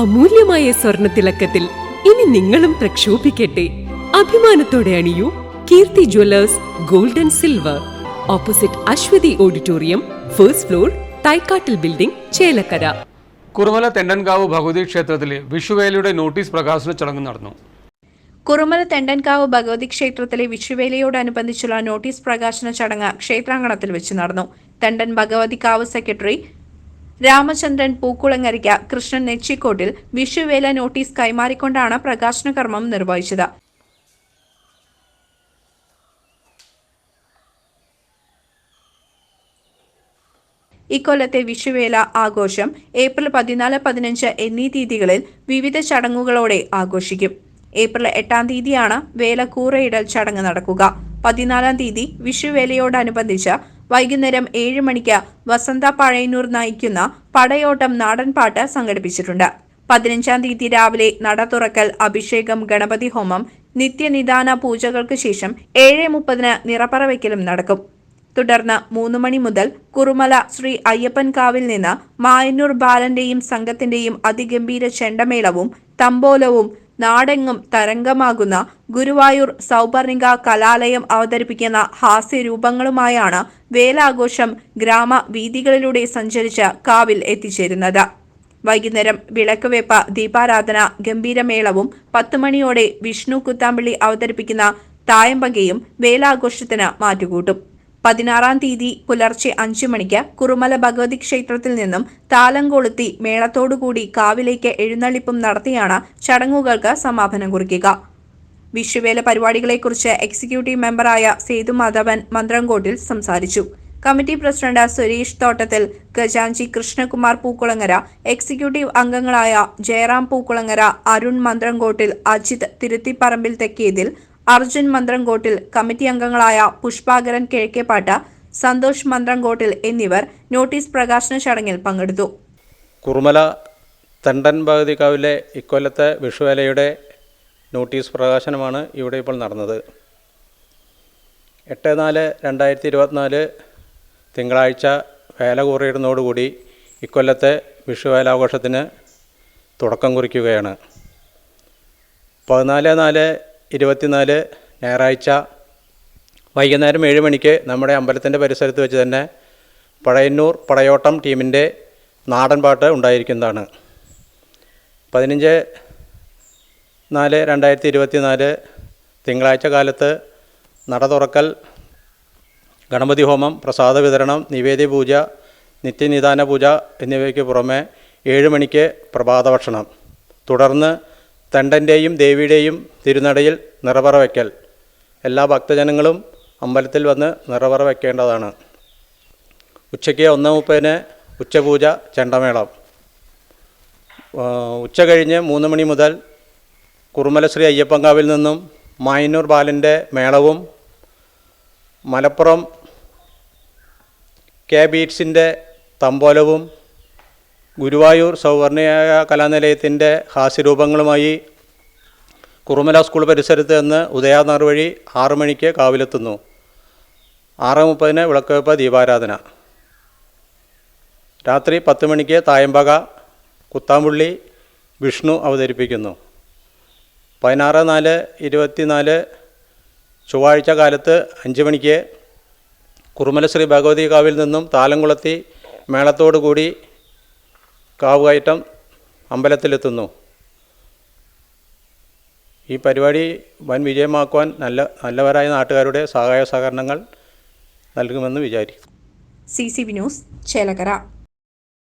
അമൂല്യമായ സ്വർണ തിളക്കത്തിൽ ഇനി നിങ്ങളും പ്രക്ഷോഭിക്കട്ടെ. അഭിമാനത്തോടെ അണിയൂ Keerthi jewellers gold and silver. Opposite Aswathi auditorium first floor തൈക്കാട്ടിൽ building Chelakkara. Kurumala Thendankavu Bhagavathi ക്ഷേത്രത്തിൽ വിഷുവേലയുടെ നോട്ടീസ് പ്രകാശന ചടങ്ങ് നടന്നു. കുറുമല തെണ്ടൻകാവ് ഭഗവതി ക്ഷേത്രത്തിലെ വിഷുവേലയോടനുബന്ധിച്ചുള്ള നോട്ടീസ് പ്രകാശന ചടങ്ങ് ക്ഷേത്രാങ്കണത്തിൽ വെച്ച് നടന്നു. തെണ്ടൻ കാവ് സെക്രട്ടറി രാമചന്ദ്രൻ പൂക്കുളങ്ങരയ്ക്ക കൃഷ്ണൻ നെച്ചിക്കോട്ടിൽ വിഷുവേല നോട്ടീസ് കൈമാറിക്കൊണ്ടാണ് പ്രകാശന കർമ്മം നിർവഹിച്ചത്. ഇക്കൊല്ലത്തെ വിഷുവേല ആഘോഷം ഏപ്രിൽ പതിനാല് പതിനഞ്ച് എന്നീ തീയതികളിൽ വിവിധ ചടങ്ങുകളോടെ ആഘോഷിക്കും. ഏപ്രിൽ എട്ടാം തീയതിയാണ് വേല കൂറയിടൽ ചടങ്ങ് നടക്കുക. പതിനാലാം തീയതി വിഷുവേലയോടനുബന്ധിച്ച് വൈകുന്നേരം ഏഴ് മണിക്ക് വസന്ത പഴയന്നൂർ നയിക്കുന്ന പടയോട്ടം നാടൻപാട്ട് സംഘടിപ്പിച്ചിട്ടുണ്ട്. പതിനഞ്ചാം തീയതി രാവിലെ നട തുറക്കൽ അഭിഷേകം ഗണപതി ഹോമം നിത്യനിദാന പൂജകൾക്ക് ശേഷം ഏഴ് മുപ്പതിന് നിറപ്പറ വയ്ക്കലും നടക്കും. തുടർന്ന് മൂന്ന് മണി മുതൽ കുറുമല ശ്രീ അയ്യപ്പൻ കാവിൽ നിന്ന് മായന്നൂർ ബാലന്റെയും സംഘത്തിന്റെയും അതിഗംഭീര ചെണ്ടമേളവും തമ്പോലവും നാടെങ്ങും തരംഗമാകുന്ന ഗുരുവായൂർ സൗപർണിക കലാലയം അവതരിപ്പിക്കുന്ന ഹാസ്യരൂപങ്ങളുമായാണ് വേലാഘോഷം ഗ്രാമ വീതികളിലൂടെ സഞ്ചരിച്ച് കാവിൽ എത്തിച്ചേരുന്നത്. വൈകുന്നേരം വിളക്കുവെപ്പ് ദീപാരാധന ഗംഭീരമേളവും പത്തുമണിയോടെ വിഷ്ണു കുത്താമ്പള്ളി അവതരിപ്പിക്കുന്ന തായമ്പകയും വേലാഘോഷത്തിന് മാറ്റുകൂട്ടും. പതിനാറാം തീയതി പുലർച്ചെ അഞ്ചു മണിക്ക് കുറുമല ഭഗവതി ക്ഷേത്രത്തിൽ നിന്നും താലം കൊളുത്തി മേളത്തോടുകൂടി കാവിലേക്ക് എഴുന്നള്ളിപ്പും നടത്തിയാണ് ചടങ്ങുകൾക്ക് സമാപനം കുറിക്കുക. വിഷുവേല പരിപാടികളെക്കുറിച്ച് എക്സിക്യൂട്ടീവ് മെമ്പറായ സേതു മാധവൻ മന്ത്രംകോട്ടിൽ സംസാരിച്ചു. കമ്മിറ്റി പ്രസിഡന്റ് സുരേഷ് തോട്ടത്തിൽ ഖജാൻജി കൃഷ്ണകുമാർ പൂക്കുളങ്ങര എക്സിക്യൂട്ടീവ് അംഗങ്ങളായ ജയറാം പൂക്കുളങ്ങര അരുൺ മന്ത്രംകോട്ടിൽ അജിത് തിരുത്തിപ്പറമ്പിൽ തെക്കേതിൽ അർജുൻ മന്ത്രംകോട്ടിൽ കമ്മിറ്റി അംഗങ്ങളായ പുഷ്പാകരൻ കിഴക്കേപ്പാട്ട് സന്തോഷ് മന്ത്രംകോട്ടിൽ എന്നിവർ നോട്ടീസ് പ്രകാശന ചടങ്ങിൽ പങ്കെടുത്തു. കുറുമല തണ്ടൻ ഭഗതിക്കാവിലെ ഇക്കൊല്ലത്തെ വിഷുവേലയുടെ നോട്ടീസ് പ്രകാശനമാണ് ഇവിടെ ഇപ്പോൾ നടന്നത്. എട്ട് നാല് രണ്ടായിരത്തി ഇരുപത്തിനാല് തിങ്കളാഴ്ച വേല കൂറിയിടുന്നതോടുകൂടി ഇക്കൊല്ലത്തെ വിഷുവേലാഘോഷത്തിന് തുടക്കം കുറിക്കുകയാണ്. പതിനാല് നാല് ഇരുപത്തിനാല് ഞായറാഴ്ച വൈകുന്നേരം ഏഴ് മണിക്ക് നമ്മുടെ അമ്പലത്തിന്റെ പരിസരത്ത് വെച്ച് തന്നെ പഴയന്നൂർ പടയോട്ടം ടീമിന്റെ നാടൻ പാട്ട് ഉണ്ടായിരിക്കുന്നതാണ്. പതിനഞ്ച് നാല് രണ്ടായിരത്തി ഇരുപത്തി നാല് തിങ്കളാഴ്ച കാലത്ത് നട തുറക്കൽ ഗണപതി ഹോമം പ്രസാദ വിതരണം നിവേദ്യ പൂജ നിത്യനിദാന പൂജ എന്നിവയ്ക്ക് പുറമെ ഏഴ് മണിക്ക് പ്രഭാത ഭക്ഷണം. തുടർന്ന് തെണ്ടന്റെയും ദേവിയുടെയും തിരുനടയിൽ നിറപറ വയ്ക്കൽ എല്ലാ ഭക്തജനങ്ങളും അമ്പലത്തിൽ വന്ന് നിറപറ വയ്ക്കേണ്ടതാണ് ഉച്ചയ്ക്ക് ഒന്ന് മുപ്പതിന് ഉച്ചപൂജ ചെണ്ടമേളം. ഉച്ച കഴിഞ്ഞ് മൂന്ന് മണി മുതൽ കുറുമലശ്രീ അയ്യപ്പങ്കാവിൽ നിന്നും മായന്നൂർ ബാലന്റെ മേളവും മലപ്പുറം കെ ബീറ്റ്സിന്റെ തമ്പോലവും ഗുരുവായൂർ സൗവർണിക കലാനിലയത്തിന്റെ ഹാസ്യരൂപങ്ങളുമായി കുറുമല സ്കൂൾ പരിസരത്ത് നിന്ന് ഉദയാനാർ വഴി ആറ് മണിക്ക് കാവിലെത്തുന്നു. ആറ് മുപ്പതിന് വിളക്കുവെപ്പ് ദീപാരാധന. രാത്രി പത്ത് മണിക്ക് തായമ്പക കുത്താമ്പുള്ളി വിഷ്ണു അവതരിപ്പിക്കുന്നു. പതിനാറ് നാല് ഇരുപത്തിനാല് ചൊവ്വാഴ്ച കാലത്ത് അഞ്ച് മണിക്ക് കുറുമല ശ്രീ ഭഗവതി കാവിൽ നിന്നും താലംകുളത്തി മേളത്തോടു കൂടി കാവ് കയറ്റം അമ്പലത്തിലെത്തുന്നു. ഈ പരിപാടി വൻ വിജയമാക്കുവാൻ നല്ല നല്ലവരായ നാട്ടുകാരുടെ സഹായ സഹകരണങ്ങൾ നൽകുമെന്ന് വിചാരിക്കുന്നു. C C V news Chelakkara.